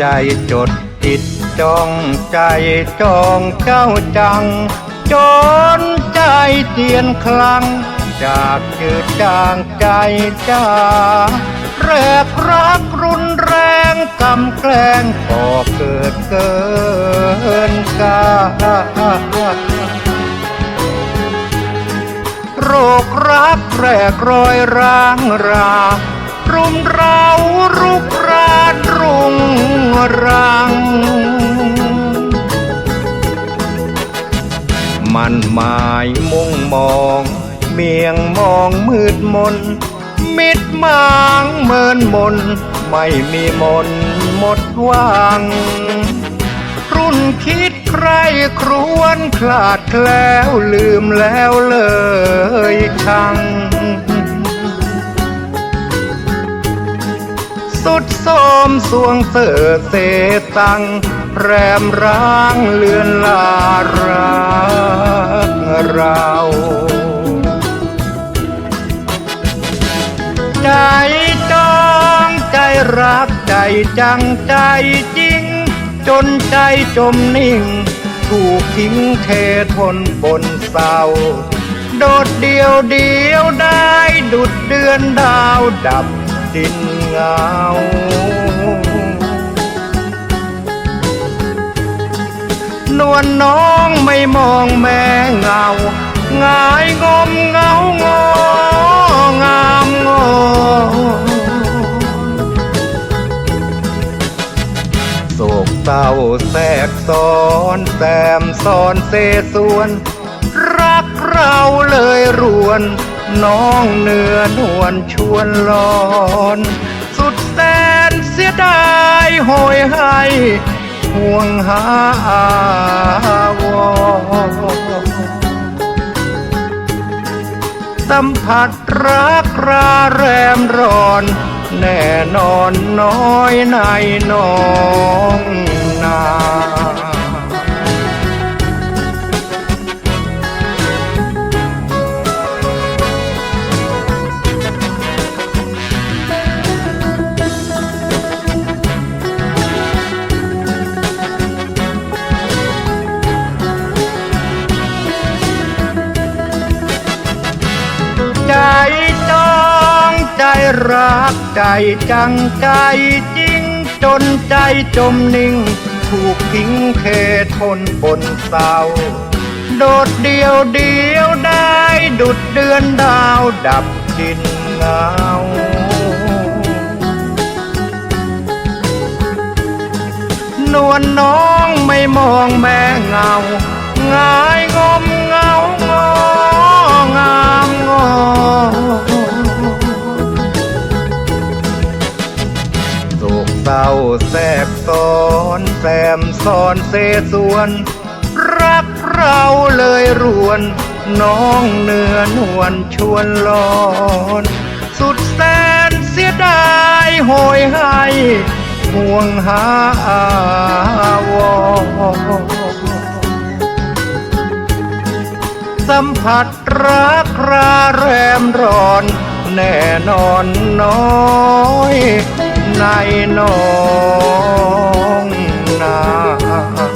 ใจจดติดจ้องใจจองเจ้าจัง จนใจเตียนคลัง จากจืดจางใจจ้าแรกรักรุนแรงกำแกล้งก่อเกิดเกินกาโรครักแรกรอยร้างรารุมเรารุกรา นรุงรัง มันหมายมุ่งมอง เมียงมองมืดมน มิดมางเมินมน ไม่มีมนหมดวังรุ่นคิดใครครวนคลาดแคล้วลืมแล้วเลยชัง สุดโสมสวงเสือเสตัง แรมร้างเลือนลารักเราใจจองใจรักใจจังใจจริง จนใจจมนิ่ง ถูกทิ้งเททนบนเศร้าโดดเดียวเดียวได้ดุดเดือนดาวดับ ดินเงา นวลน้องไม่มองแม่เงา งายงมเงางองามงอโศกเศร้าแทรกซ้อนแซมซ้อนเสส่วน รักเราเลยรวน น้องเนื้อนวลชวนลอน สุดแสนเสียดายโหยให้ห่วงหาอาวรสัมผัสรักราแรมร้อน แน่นอนน้อยในน้องนา จจองใจรักใจจังใจจริง จนใจจมนิ่ง ถูกทิ้งเททนบนเศร้าโดดเดียวเดียวได้ ดุดเดือนดาวดับดินเงานวลน้องไม่มองแม่เงาหงายงม แซมซอนเสสวน รักเราเลยรวน น้องเนื้อนวลชวนลอน สุดแสนเสียดายโหยให้ห่วงหาอาวสัมผัสรักราแรมร้อน แน่นอนน้อย ในน้อง terminar. Ah, ah, ah.